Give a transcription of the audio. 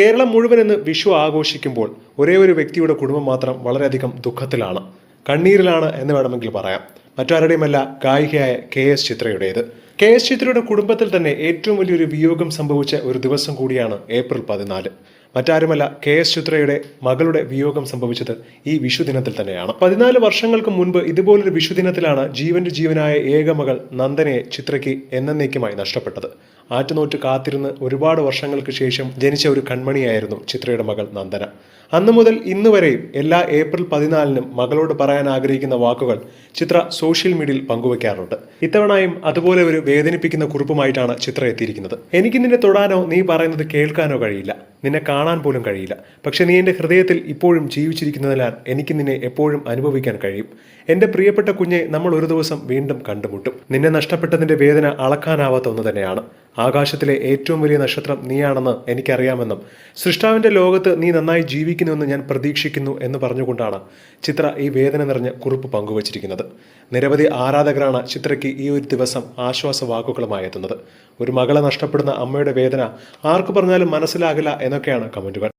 കേരളം മുഴുവൻ ഇന്ന് വിഷു ആഘോഷിക്കുമ്പോൾ ഒരേ ഒരു വ്യക്തിയുടെ കുടുംബം മാത്രം വളരെയധികം ദുഃഖത്തിലാണ്. കണ്ണീരിലാണ് എന്ന് വേണമെങ്കിൽ പറയാം. മറ്റാരുടെയുമല്ല ഗായികയായ കെ എസ് ചിത്രയുടേത്. കെ എസ് ചിത്രയുടെ കുടുംബത്തിൽ തന്നെ ഏറ്റവും വലിയൊരു വിയോഗം സംഭവിച്ച ഒരു ദിവസം കൂടിയാണ് ഏപ്രിൽ പതിനാല്. മറ്റാരുമല്ല കെ എസ് ചിത്രയുടെ മകളുടെ വിയോഗം സംഭവിച്ചത് ഈ വിഷുദിനത്തിൽ തന്നെയാണ്. പതിനാല് വർഷങ്ങൾക്ക് മുൻപ് ഇതുപോലൊരു വിഷുദിനത്തിലാണ് ജീവന്റെ ജീവനായ ഏക മകൾ നന്ദനയെ ചിത്രയ്ക്ക് എന്നേക്കുമായി നഷ്ടപ്പെട്ടത്. ആറ്റുനോറ്റ് കാത്തിരുന്ന് ഒരുപാട് വർഷങ്ങൾക്ക് ശേഷം ജനിച്ച ഒരു കൺമണിയായിരുന്നു ചിത്രയുടെ മകൾ നന്ദന. അന്നു മുതൽ ഇന്ന് വരെയും എല്ലാ ഏപ്രിൽ പതിനാലിനും മകളോട് പറയാൻ ആഗ്രഹിക്കുന്ന വാക്കുകൾ ചിത്ര സോഷ്യൽ മീഡിയയിൽ പങ്കുവയ്ക്കാറുണ്ട് ഇത്തവണയും അതുപോലെ ഒരു വേദനിപ്പിക്കുന്ന കുറിപ്പുമായിട്ടാണ് ചിത്ര എത്തിയിരിക്കുന്നത്. എനിക്ക് നിന്നെ തൊടാനോ നീ പറയുന്നത് കേൾക്കാനോ കഴിയില്ല. നിന്നെ കാണാൻ പോലും കഴിയില്ല. പക്ഷെ നീ എന്റെ ഹൃദയത്തിൽ ഇപ്പോഴും ജീവിച്ചിരിക്കുന്നതിനാൽ എനിക്ക് നിന്നെ എപ്പോഴും അനുഭവിക്കാൻ കഴിയും. എന്റെ പ്രിയപ്പെട്ട കുഞ്ഞെ നമ്മൾ ഒരു ദിവസം വീണ്ടും കണ്ടുമുട്ടും. നിന്നെ നഷ്ടപ്പെട്ടതിന്റെ വേദന അളക്കാനാവാത്ത ഒന്ന് തന്നെയാണ്. ആകാശത്തിലെ ഏറ്റവും വലിയ നക്ഷത്രം നീയാണെന്ന് എനിക്കറിയാമെന്നും സൃഷ്ടാവിന്റെ ലോകത്ത് നീ നന്നായി ജീവിക്കുന്നുവെന്ന് ഞാൻ പ്രതീക്ഷിക്കുന്നു എന്ന് പറഞ്ഞുകൊണ്ടാണ് ചിത്ര ഈ വേദന നിറഞ്ഞ കുറിപ്പ് പങ്കുവച്ചിരിക്കുന്നത്. നിരവധി ആരാധകരാണ് ചിത്രയ്ക്ക് ഈ ഒരു ദിവസം ആശ്വാസ വാക്കുകളുമായി എത്തുന്നത്. ഒരു മകളെ നഷ്ടപ്പെടുന്ന അമ്മയുടെ വേദന ആർക്കു പറഞ്ഞാലും മനസ്സിലാകില്ല എന്നൊക്കെയാണ് കമന്റുകൾ.